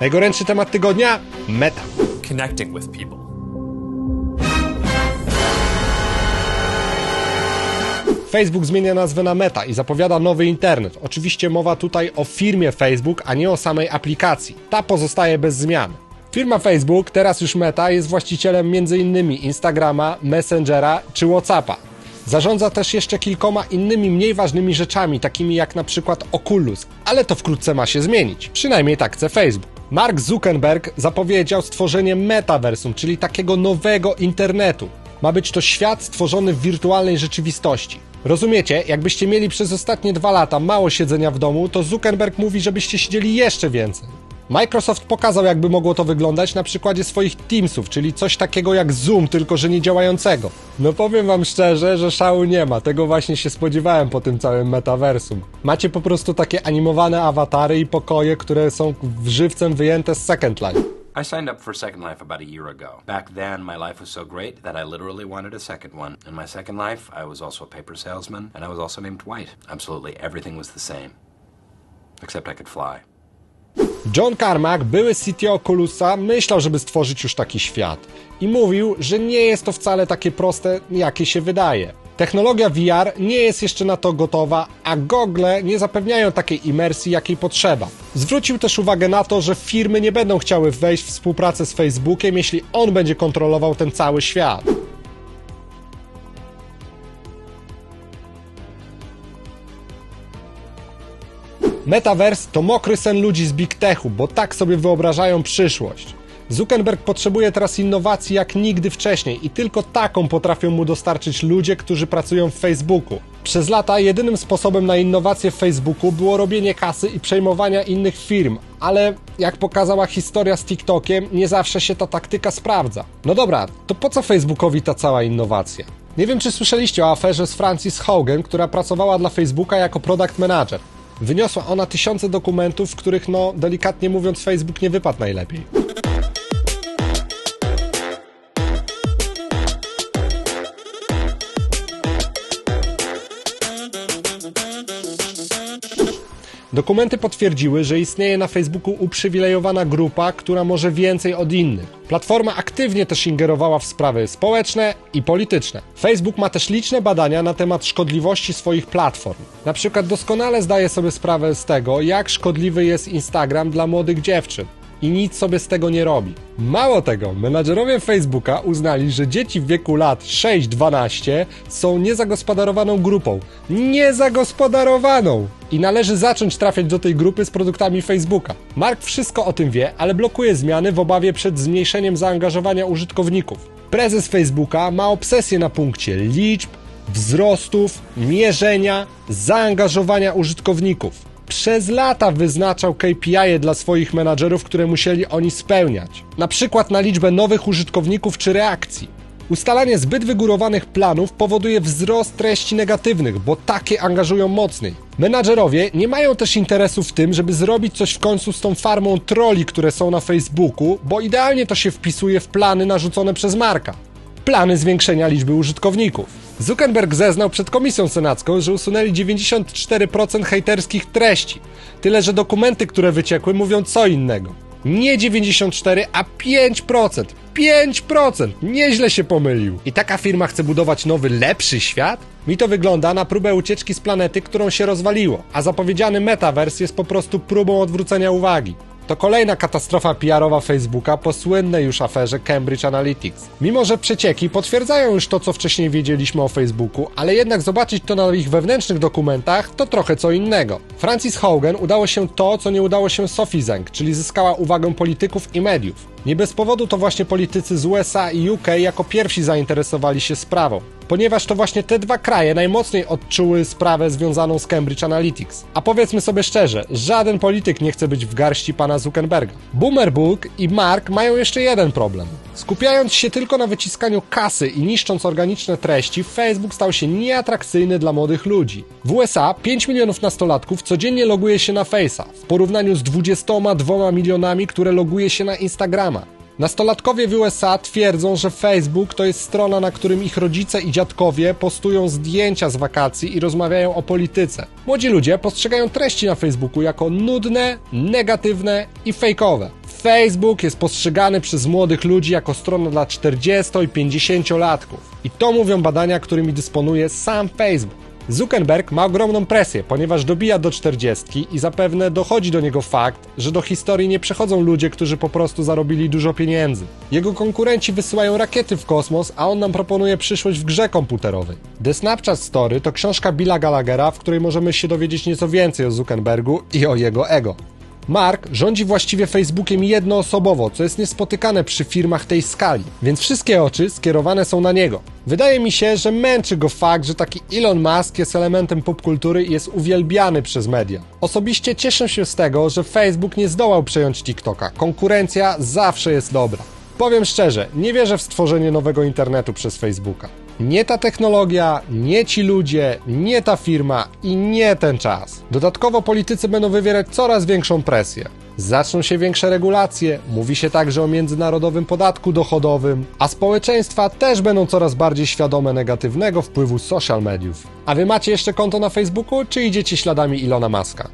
Najgorętszy temat tygodnia? Meta. connecting with people. Facebook zmienia nazwę na Meta i zapowiada nowy internet. Oczywiście mowa tutaj o firmie Facebook, a nie o samej aplikacji. Ta pozostaje bez zmian. Firma Facebook, teraz już Meta, jest właścicielem m.in. Instagrama, Messengera czy Whatsappa. Zarządza też jeszcze kilkoma innymi mniej ważnymi rzeczami, takimi jak na przykład Oculus, ale to wkrótce ma się zmienić. Przynajmniej tak chce Facebook. Mark Zuckerberg zapowiedział stworzenie metaversum, czyli takiego nowego internetu. Ma być to świat stworzony w wirtualnej rzeczywistości. Rozumiecie, jakbyście mieli przez ostatnie dwa lata mało siedzenia w domu, to Zuckerberg mówi, żebyście siedzieli jeszcze więcej. Microsoft pokazał, jakby mogło to wyglądać na przykładzie swoich Teamsów, czyli coś takiego jak Zoom, tylko że nie działającego. No powiem wam szczerze, że szału nie ma. Tego właśnie się spodziewałem po tym całym metaversum. Macie po prostu takie animowane awatary i pokoje, które są żywcem wyjęte z Second Life. I signed up for Second Life about a year ago. Back then, my life was so great that I literally wanted a second one. In my second life, I was also a paper salesman, and I was also named White. Absolutely everything was the same. Except I could fly. John Carmack, były CTO Oculusa, myślał, żeby stworzyć już taki świat. I mówił, że nie jest to wcale takie proste, jakie się wydaje. Technologia VR nie jest jeszcze na to gotowa, a gogle nie zapewniają takiej imersji, jakiej potrzeba. Zwrócił też uwagę na to, że firmy nie będą chciały wejść w współpracę z Facebookiem, jeśli on będzie kontrolował ten cały świat. Metaverse to mokry sen ludzi z Big Techu, bo tak sobie wyobrażają przyszłość. Zuckerberg potrzebuje teraz innowacji jak nigdy wcześniej i tylko taką potrafią mu dostarczyć ludzie, którzy pracują w Facebooku. Przez lata jedynym sposobem na innowację w Facebooku było robienie kasy i przejmowania innych firm, ale jak pokazała historia z TikTokiem, nie zawsze się ta taktyka sprawdza. No dobra, to po co Facebookowi ta cała innowacja? Nie wiem, czy słyszeliście o aferze z Francis Hogan, która pracowała dla Facebooka jako product manager. Wyniosła ona tysiące dokumentów, w których, no, delikatnie mówiąc, Facebook nie wypadł najlepiej. Dokumenty potwierdziły, że istnieje na Facebooku uprzywilejowana grupa, która może więcej od innych. Platforma aktywnie też ingerowała w sprawy społeczne i polityczne. Facebook ma też liczne badania na temat szkodliwości swoich platform. Na przykład doskonale zdaje sobie sprawę z tego, jak szkodliwy jest Instagram dla młodych dziewczyn i nic sobie z tego nie robi. Mało tego, menadżerowie Facebooka uznali, że dzieci w wieku lat 6-12 są niezagospodarowaną grupą. Niezagospodarowaną! I należy zacząć trafiać do tej grupy z produktami Facebooka. Mark wszystko o tym wie, ale blokuje zmiany w obawie przed zmniejszeniem zaangażowania użytkowników. Prezes Facebooka ma obsesję na punkcie liczb, wzrostów, mierzenia, zaangażowania użytkowników przez lata wyznaczał KPI dla swoich menadżerów, które musieli oni spełniać. Na przykład na liczbę nowych użytkowników czy reakcji. Ustalanie zbyt wygórowanych planów powoduje wzrost treści negatywnych, bo takie angażują mocniej. Menadżerowie nie mają też interesu w tym, żeby zrobić coś w końcu z tą farmą troli, które są na Facebooku, bo idealnie to się wpisuje w plany narzucone przez Marka. Plany zwiększenia liczby użytkowników. Zuckerberg zeznał przed komisją senacką, że usunęli 94% hejterskich treści. Tyle, że dokumenty, które wyciekły, mówią co innego. Nie 94, a 5%. 5%! Nieźle się pomylił. I taka firma chce budować nowy, lepszy świat? Mi to wygląda na próbę ucieczki z planety, którą się rozwaliło, a zapowiedziany metavers jest po prostu próbą odwrócenia uwagi. To kolejna katastrofa PR-owa Facebooka po słynnej już aferze Cambridge Analytics. Mimo, że przecieki potwierdzają już to, co wcześniej wiedzieliśmy o Facebooku, ale jednak zobaczyć to na ich wewnętrznych dokumentach to trochę co innego. Francis Hogan udało się to, co nie udało się Sophie Zeng, czyli zyskała uwagę polityków i mediów. Nie bez powodu to właśnie politycy z USA i UK jako pierwsi zainteresowali się sprawą, ponieważ to właśnie te dwa kraje najmocniej odczuły sprawę związaną z Cambridge Analytics. A powiedzmy sobie szczerze, żaden polityk nie chce być w garści pana Zuckerberga. Boomer Book i Mark mają jeszcze jeden problem. Skupiając się tylko na wyciskaniu kasy i niszcząc organiczne treści, Facebook stał się nieatrakcyjny dla młodych ludzi. W USA 5 milionów nastolatków codziennie loguje się na Face'a, w porównaniu z 22 milionami, które loguje się na Instagrama. Nastolatkowie w USA twierdzą, że Facebook to jest strona, na którym ich rodzice i dziadkowie postują zdjęcia z wakacji i rozmawiają o polityce. Młodzi ludzie postrzegają treści na Facebooku jako nudne, negatywne i fejkowe. Facebook jest postrzegany przez młodych ludzi jako strona dla 40 i 50-latków. I to mówią badania, którymi dysponuje sam Facebook. Zuckerberg ma ogromną presję, ponieważ dobija do 40 i zapewne dochodzi do niego fakt, że do historii nie przechodzą ludzie, którzy po prostu zarobili dużo pieniędzy. Jego konkurenci wysyłają rakiety w kosmos, a on nam proponuje przyszłość w grze komputerowej. The Snapchat Story to książka Billa Gallaghera, w której możemy się dowiedzieć nieco więcej o Zuckerbergu i o jego ego. Mark rządzi właściwie Facebookiem jednoosobowo, co jest niespotykane przy firmach tej skali, więc wszystkie oczy skierowane są na niego. Wydaje mi się, że męczy go fakt, że taki Elon Musk jest elementem popkultury i jest uwielbiany przez media. Osobiście cieszę się z tego, że Facebook nie zdołał przejąć TikToka. Konkurencja zawsze jest dobra. Powiem szczerze, nie wierzę w stworzenie nowego internetu przez Facebooka. Nie ta technologia, nie ci ludzie, nie ta firma i nie ten czas. Dodatkowo politycy będą wywierać coraz większą presję. Zaczną się większe regulacje, mówi się także o międzynarodowym podatku dochodowym, a społeczeństwa też będą coraz bardziej świadome negatywnego wpływu social mediów. A wy macie jeszcze konto na Facebooku, czy idziecie śladami Ilona Maska?